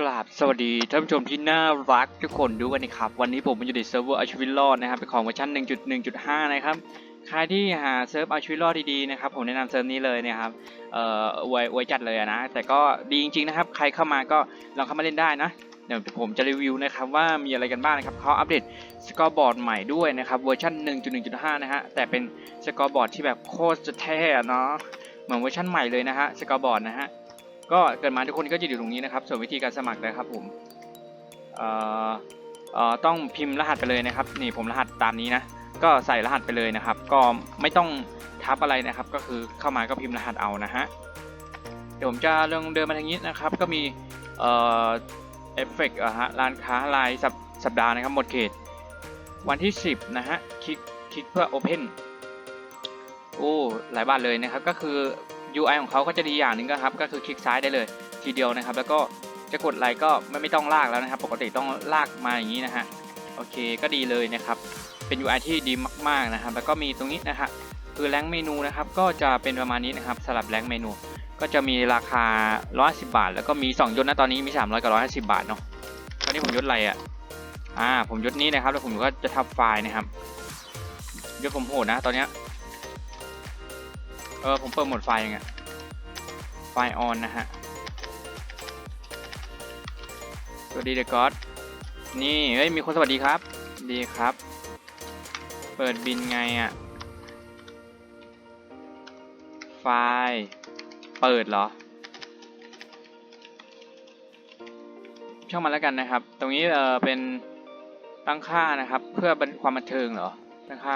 กราบสวัสดีท่านผู้ชมที่น่ารักทุกคนด้วยนะครับ วันนี้ผมมาอยู่ในเซิร์ฟเวอร์อาชีวิตรอดนะครับเป็นของเวอร์ชัน 1.1.5 นะครับ ใครที่หาเซิร์ฟอาชีวิตรอดดีๆนะครับผมแนะนำเซิร์ฟนี้เลยนะครับเอ่อไว้ไว้จัดเลยนะ แต่ก็ดีจริงๆนะครับ ใครเข้ามาก็ลองเข้ามาเล่นได้นะ เดี๋ยวผมจะรีวิวนะครับว่ามีอะไรกันบ้างนะครับเขาอัปเดตสกอร์บอร์ดใหม่ด้วยนะครับเวอร์ชัน 1.1.5 นะฮะแต่เป็นสกอร์บอร์ดที่แบบโคตรจะเท่อะเนาะเหมือนเวอร์ชันใหม่เลยนะฮะสกอร์บอร์ดนะฮะ ก็เกิดมาทุกคนก็จะอยู่ตรงนี้นะครับ ส่วนวิธีการสมัครนะครับผมเอ่อเอ่อต้องพิมพ์รหัสไปเลยนะครับ นี่ผมรหัสตามนี้นะ ก็ใส่รหัสไปเลยนะครับ ก็ไม่ต้องทับอะไรนะครับ ก็คือเข้ามาก็พิมพ์รหัสเอานะฮะ เดี๋ยวผมจะลองเดินมาทางนี้นะครับ ก็มีเอ่อเอฟเฟกต์อะฮะร้านค้ารายสัปสัปดาห์นะครับหมดเขต วันที่ 10 นะฮะ คลิกคลิกเพื่อ Open โอ้หลายบาทเลยนะครับ ก็คือ UI ของเขาก็จะดีอย่างหนึ่งก็ครับ ก็คือคลิกซ้ายได้เลย ทีเดียวนะครับ แล้วก็จะกดไลค์ก็ไม่ไม่ต้องลากแล้วนะครับ ปกติต้องลากมาอย่างนี้นะฮะโอเคก็ดีเลยนะครับ เป็น UI ที่ดีมากๆนะครับ แล้วก็มีตรงนี้นะฮะคือแรงเมนูนะครับ ก็จะเป็นประมาณนี้นะครับสลับแรงเมนู ก็จะมีราคา110บาท แล้วก็มี 2ยศนะตอนนี้มี 300 กับ 150 บาทเนาะตอนนี้ผมยศอะไรอะอ่าผมยศนี้นะครับแล้วผมก็จะทับไฟล์นะครับยศผมโหดนะตอนนี้ เออผมเปิดโหมดไฟยังไงไฟออนนะฮะสวัสดีเดอะก็อดนี่เฮ้ยมีคนสวัสดีครับ ดีครับ เปิดบินไงอะ่ะ ไฟล์เปิดเหรอ ช่างมันแล้วกันนะครับ ตรงนี้เออเป็นตั้งค่านะครับ เพื่อความบันเทิงเหรอ ตั้งค่า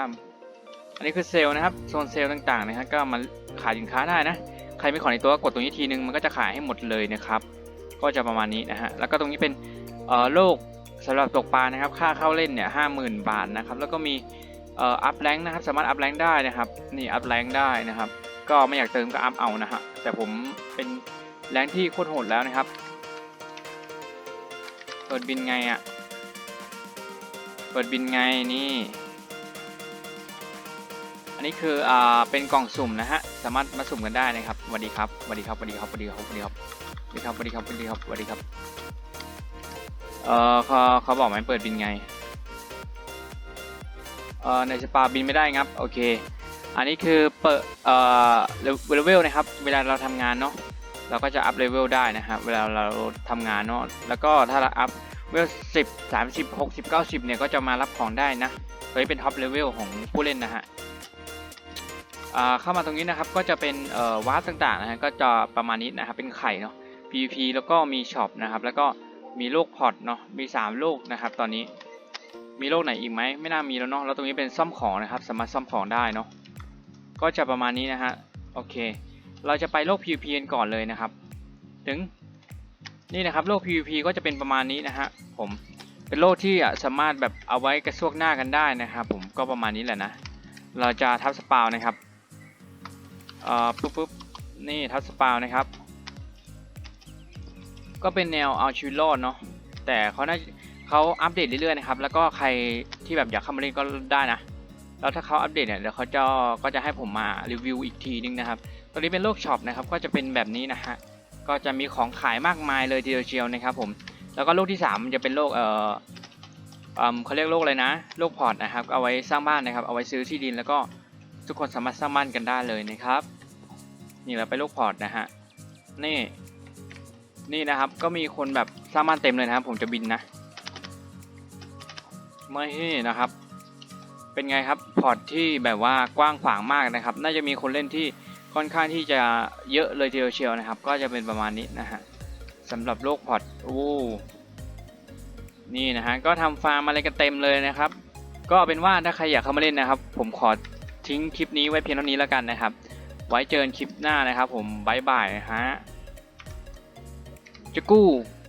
อันนี้คือเซลล์นะครับโซนเซลล์ต่างๆนะฮะก็มาขายสินค้าได้นะ ใครมีของในตัวก็กดตรงนี้ทีนึงมันก็จะขายให้หมดเลยนะครับ ก็จะประมาณนี้นะฮะแล้วก็ตรงนี้เป็นเอ่อโลกสำหรับตกปลานะครับ ค่าเข้าเล่นเนี่ยห้าหมื่นบาทนะครับ แล้วก็มีเอ่ออัพแรงนะครับ สามารถอัพแรงได้นะครับนี่อัพแรงได้นะครับ ก็ไม่อยากเติมก็อัพเอานะฮะแต่ผมเป็นแรงที่โคตรโหดแล้วนะครับเปิดบินไงอะ่ะเปิดบินไงนี่ อันนี้คืออ่าเป็นกล่องสุ่มนะฮะสามารถมาสุ่มกันได้นะครับสวัสดีครับสวัสดีครับสวัสดีครับสวัสดีครับสวัสดีครับสวัสดีครับสวัสดีครับสวัสดีครับสวัสดีครับเอ่อเขาเขาบอกไหมเปิดบินไงเอ่อในสปาบินไม่ได้ครับโอเคอันนี้คือเปิดเอ่อเลเวลนะครับ เวลาเราทำงานเนาะเราก็จะอัพเลเวลได้นะครับเวลาเราทำงานเนาะแล้วก็ถ้าเราอัพเลเวลสิบสามสิบหกสิบเก้าสิบเนี่ยก็จะมารับของได้นะตัวนี้เป็นท็อปเลเวลของผู้เล่นนะฮะ เข้ามาตรงนี้นะครับก็จะเป็นวาร์ปต่างๆนะฮะก็จะประมาณนี้นะครับเป็นไข่เนาะ PVP แล้วก็มีช็อปนะครับแล้วก็มีโลกพอร์ตเนาะมี 3 โลกนะครับ ตอนนี้มีโลกไหนอีกไหมไม่น่ามีแล้วเนาะแล้วตรงนี้เป็นซ่อมของนะครับ สามารถซ่อมของได้เนาะก็จะประมาณนี้นะฮะโอเค เราจะไปโลก PVP กันก่อนเลยนะครับ ถึงนี่นะครับโลก PVP ก็จะเป็นประมาณนี้นะฮะผมเป็นโลกที่สามารถแบบเอาไว้กระซวกหน้ากันได้นะครับ ผมก็ประมาณนี้แหละนะ เราจะทับสปาวนะครับ อ่อปุ๊บปุ๊บนี่ทัสปาวนะครับ ก็เป็นแนวเอาชีวิตรอดเนาะแต่เขาน่าเขาอัปเดตเรื่อยๆนะครับแล้วก็ใครที่แบบอยากเข้ามาเล่นก็ได้นะแล้วถ้าเขาอัปเดตเนี่ยเดี๋ยวเขาจะก็จะให้ผมมารีวิวอีกทีนึงนะครับตรงนี้เป็นโลกช็อปนะครับก็จะเป็นแบบนี้นะฮะก็จะมีของขายมากมายเลยทีเดียวเชียวนะครับผมแล้วก็โลกที่3มันจะเป็นโลกเอ่อเอ่อเขาเรียกโลกอะไรนะ โลกพอร์ตนะครับเอาไว้สร้างบ้านนะครับเอาไว้ซื้อที่ดินแล้วก็ทุกคนสามารถสร้างบ้านกันได้เลยนะครับ นี่เราไปโลกพอร์ตนะฮะ นี่ นี่นะครับ ก็มีคนแบบสร้างบ้านเต็มเลยนะครับ ผมจะบินนะไม่นะครับ เป็นไงครับ พอร์ตที่แบบว่ากว้างขวางมากนะครับ น่าจะมีคนเล่นที่ค่อนข้างที่จะเยอะเลยทีเดียวเชียวนะครับ ก็จะเป็นประมาณนี้นะฮะสำหรับโลกพอร์ตโอ้นี่นะฮะ ก็ทำฟาร์มอะไรกันเต็มเลยนะครับ ก็เป็นว่าถ้าใครอยากเข้ามาเล่นนะครับ ผมขอทิ้งคลิปนี้ไว้เพียงเท่านี้แล้วกันนะครับ ไว้เจอกันคลิปหน้านะครับผมบายบายฮะจะกู้